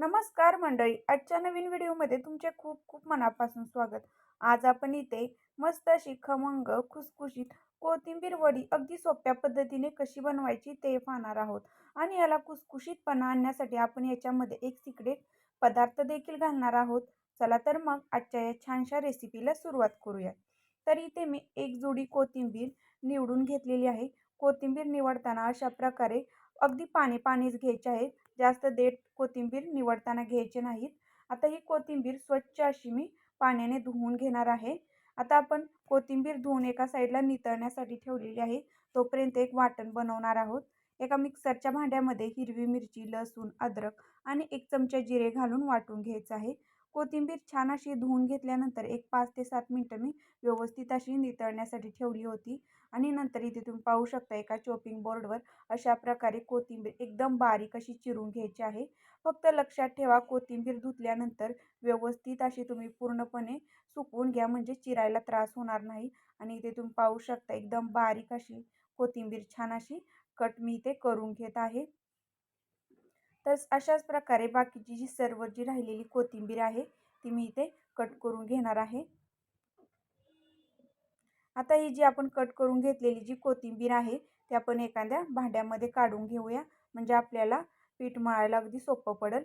नमस्कार मंडळी. आजच्या नवीन व्हिडिओमध्ये तुमचे खूप खूप मनापासून स्वागत. आज आपण इथे मस्त अशी खमंग खुसखुशीत कोथिंबीर वडी अगदी सोप्या पद्धतीने कशी बनवायची ते पाहणार आहोत. आणि याला खुसखुशीतपणा आणण्यासाठी आपण याच्यामध्ये एक सिक्रेट पदार्थ देखील घालणार आहोत. चला तर मग आजच्या या छानशा रेसिपीला सुरुवात करूया तर इथे मी एक जोडी कोथिंबीर निवडून घेतलेली आहे. कोथिंबीर निवडताना अशा प्रकारे अगदी पाणी पाणीच घ्यायचे आहे जास्त देठ कोथिंबीर निवडताना घ्यायचे नाहीत. आता ही कोथिंबीर स्वच्छ अशी मी पाण्याने धुवून घेणार आहे. आता आपण कोथिंबीर धुवून एका साईडला नितळण्यासाठी ठेवलेली आहे. तोपर्यंत एक वाटण बनवणार आहोत. एका मिक्सरच्या भांड्यामध्ये हिरवी मिरची लसूण अद्रक आणि एक चमचा जिरे घालून वाटून घ्यायचं आहे. कोथिंबीर छान अशी धुवून घेतल्यानंतर एक पाच ते सात मिनटं मी व्यवस्थित अशी नितळण्यासाठी ठेवली होती. आणि नंतर इथे तुम्ही पाहू शकता एका चॉपिंग बोर्डवर अशा प्रकारे कोथिंबीर एकदम बारीक अशी चिरून घ्यायची आहे. फक्त लक्षात ठेवा कोथिंबीर धुतल्यानंतर व्यवस्थित अशी तुम्ही पूर्णपणे सुकवून घ्या म्हणजे चिरायला त्रास होणार नाही. आणि इथे तुम्ही पाहू शकता एकदम बारीक अशी कोथिंबीर छान अशी कट मी इथे करून घेत आहे. तर अशाच प्रकारे बाकीची जी सर्व जी राहिलेली कोथिंबीर आहे ती मी इथे कट करून घेणार आहे. आता ही जी आपण कट करून घेतलेली जी कोथिंबीर आहे ती आपण एखाद्या भांड्यामध्ये काढून घेऊया. म्हणजे आपल्याला पीठ मळायला अगदी सोपं पडेल.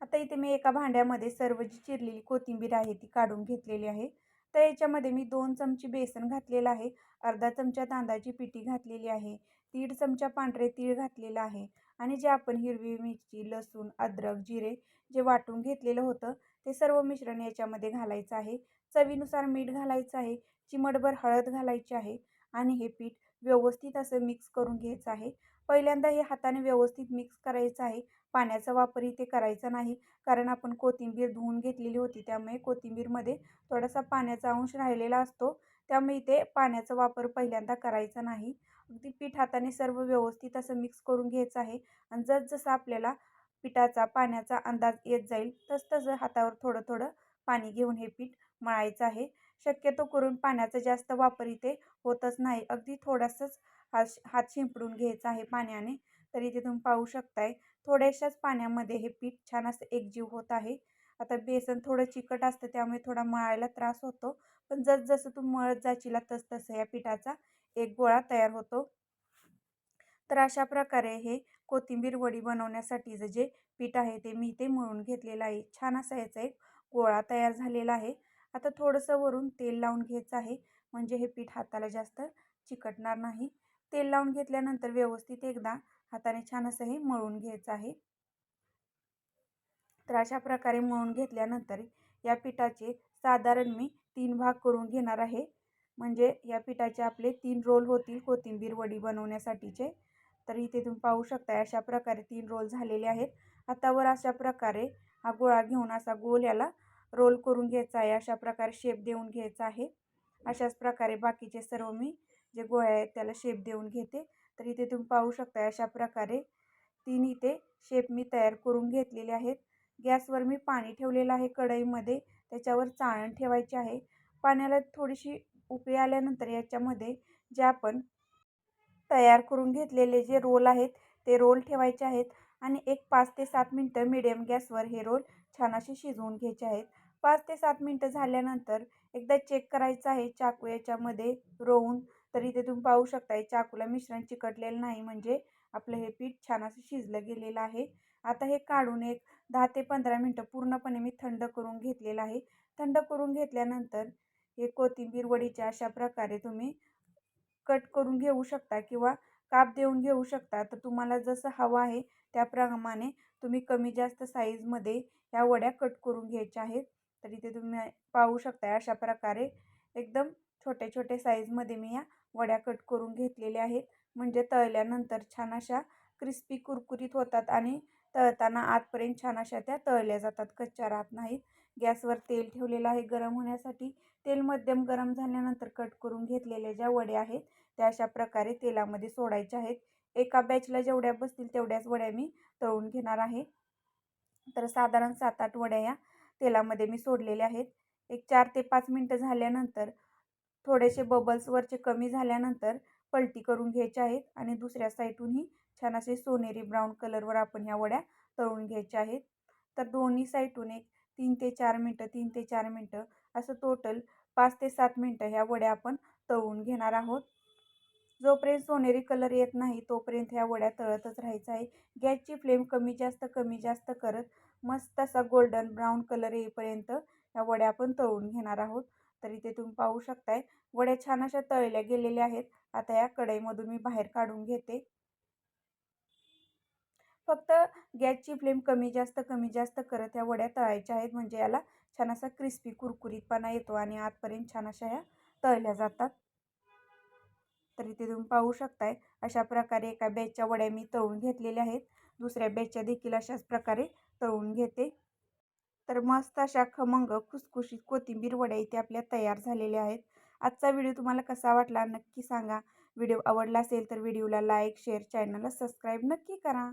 आता इथे मी एका भांड्यामध्ये सर्व जी चिरलेली कोथिंबीर आहे ती काढून घेतलेली आहे. तर याच्यामध्ये मी दोन चमचे बेसन घातलेलं आहे. अर्धा चमचा तांदळाची पिठी घातलेली आहे. दीड चमचा पांढरे तीळ घातलेलं आहे. आणि जे आपण हिरवी मिरची लसूण अद्रक जिरे जे वाटून घेतलेलं होतं ते सर्व मिश्रण याच्यामध्ये घालायचं आहे. चवीनुसार मीठ घालायचं आहे. चिमटभर हळद घालायची आहे. आणि हे पीठ व्यवस्थित असं मिक्स करून घ्यायचं आहे. पहिल्यांदा हे हाताने व्यवस्थित मिक्स करायचं आहे. पाण्याचा वापर इथे करायचा नाही. कारण आपण कोथिंबीर धुवून घेतलेली होती. त्यामुळे कोथिंबीरमध्ये थोडासा पाण्याचा अंश राहिलेला असतो. त्यामुळे इथे पाण्याचा वापर पहिल्यांदा करायचा नाही. अगदी पीठ हाताने सर्व व्यवस्थित असं मिक्स करून घ्यायचं आहे. आणि जसजसं आपल्याला पिठाचा पाण्याचा अंदाज येत जाईल तसतसं हातावर थोडं थोडं पाणी घेऊन हे पीठ मळायचं आहे. शक्यतो करून पाण्याचा जास्त वापर इथे होतच नाही. अगदी थोडासाच हात हात शिंपडून घ्यायचा आहे पाण्याने तर इथे तुम्ही पाहू शकताय. थोड्याशाच पाण्यामध्ये हे पीठ छान असं एकजीव होत आहे. आता बेसन थोडं चिकट असतं त्यामुळे थोडा मळायला त्रास होतो. पण जसजसं तू मळत जाशीला तस तसं या पिठाचा एक गोळा तयार होतो. तर अशा प्रकारे हे कोथिंबीर वडी बनवण्यासाठीचं जे पीठ आहे ते मी इथे मळून घेतलेलं आहे. छान असा याचा एक गोळा तयार झालेला आहे. आता थोडंसं वरून तेल लावून घ्यायचं आहे. म्हणजे हे पीठ हाताला जास्त चिकटणार नाही. तेल लावून घेतल्यानंतर व्यवस्थित एकदा हाताने छान असं हे मळून घ्यायचं आहे. तर अशा प्रकारे मळून घेतल्यानंतर या पिठाचे साधारण मी तीन भाग करून घेणार आहे. म्हणजे या पिठाचे आपले तीन रोल होतील कोथिंबीर वडी बनवण्यासाठीचे. तर इथे तुम्ही पाहू शकता अशा प्रकारे तीन रोल झालेले आहेत. हातावर अशा प्रकारे हा गोळा घेऊन असा गोल याला रोल करून घ्यायचा आहे अशा प्रकारे शेप देऊन घ्यायचा आहे. अशाच प्रकारे बाकीचे सर्व मी जे गोळ्या आहेत त्याला शेप देऊन घेते. तर इथे तुम्ही पाहू शकता अशा प्रकारे तीन इथे शेप मी तयार करून घेतलेले आहेत. गॅसवर मी पाणी ठेवलेलं आहे कढईमध्ये. त्याच्यावर चाळण ठेवायची आहे. पाण्याला थोडीशी उकळी आल्यानंतर याच्यामध्ये जे आपण तयार करून घेतलेले जे रोल आहेत ते रोल ठेवायचे आहेत. आणि एक पाच ते सात मिनटं मिडियम गॅसवर हे रोल छान असे शिजवून घ्यायचे आहेत. पाच ते सात मिनटं झाल्यानंतर एकदा चेक करायचं आहे चाकू याच्यामध्ये रोवून तर इथे तुम्ही पाहू शकता चाकूला मिश्रण चिकटलेलं नाही म्हणजे आपलं हे पीठ छान असं शिजलं गेलेलं आहे. आता हे काढून एक दहा ते पंधरा मिनटं पूर्णपणे मी थंड करून घेतलेलं आहे. थंड करून घेतल्यानंतर हे कोथिंबीर वडीच्या अशा प्रकारे तुम्ही कट करून घेऊ शकता किंवा काप देऊन घेऊ शकता. तर तुम्हाला जसं हवं आहे त्याप्रमाणे तुम्ही कमी जास्त साईजमध्ये ह्या वड्या कट करून घ्यायच्या आहेत. तर इथे तुम्ही पाहू शकता अशा प्रकारे एकदम छोटे छोटे साईजमध्ये मी या वड्या कट करून घेतलेल्या आहेत. म्हणजे तळल्यानंतर छान अशा क्रिस्पी कुरकुरीत होतात आणि तळताना आतपर्यंत छान अशा त्या तळल्या जातात. कच्च्या राहत नाहीत. गॅसवर तेल ठेवलेलं आहे गरम होण्यासाठी. तेल मध्यम गरम झाल्यानंतर कट करून घेतलेल्या ज्या वड्या आहेत त्या अशा प्रकारे तेलामध्ये सोडायच्या आहेत. एका बॅचला जेवढ्या बसतील तेवढ्याच वड्या मी तळून घेणार आहे. तर साधारण सात आठ वड्या या तेलामध्ये मी सोडलेले आहेत. एक चार ते पाच मिनटं झाल्यानंतर थोडेसे बबल्सवरचे कमी झाल्यानंतर पलटी करून घ्यायचे आहेत आणि दुसऱ्या साईडूनही छान असे सोनेरी ब्राऊन कलरवर आपण ह्या वड्या तळून घ्यायच्या आहेत. तर दोन्ही साईडून एक तीन ते चार मिनटं तीन ते चार मिनटं असं टोटल पाच ते सात मिनटं ह्या वड्या आपण तळून घेणार आहोत. जोपर्यंत सोनेरी कलर येत नाही तोपर्यंत ह्या वड्या तळतच राहायचं आहे. गॅसची फ्लेम कमी जास्त कमी जास्त करत मस्त असा गोल्डन ब्राऊन कलर येईपर्यंत ह्या वड्या आपण तळून घेणार आहोत. तर इथे तुम्ही पाहू शकताय वड्या छान अशा तळल्या गेलेल्या आहेत. आता या कढईमधून मी बाहेर काढून घेते. फक्त गॅसची फ्लेम कमी जास्त कमी जास्त करत ह्या वड्या तळायच्या आहेत. म्हणजे याला छान असा क्रिस्पी कुरकुरीतपणा येतो आणि आतपर्यंत छान अशा ह्या तळल्या जातात. तर इथे तुम्ही पाहू शकताय अशा प्रकारे एका बॅचच्या वड्या मी तळून घेतलेल्या आहेत. दुसऱ्या बॅचच्या देखील अशाच प्रकारे तळून घेते. तर मस्त अशा खमंग खुसखुशीत कोथिंबीर वड्या इथे आपल्या तयार झालेल्या आहेत. आजचा व्हिडिओ तुम्हाला कसा वाटला नक्की सांगा. व्हिडिओ आवडला असेल तर व्हिडिओला लाईक शेअर चॅनलला सबस्क्राईब नक्की करा.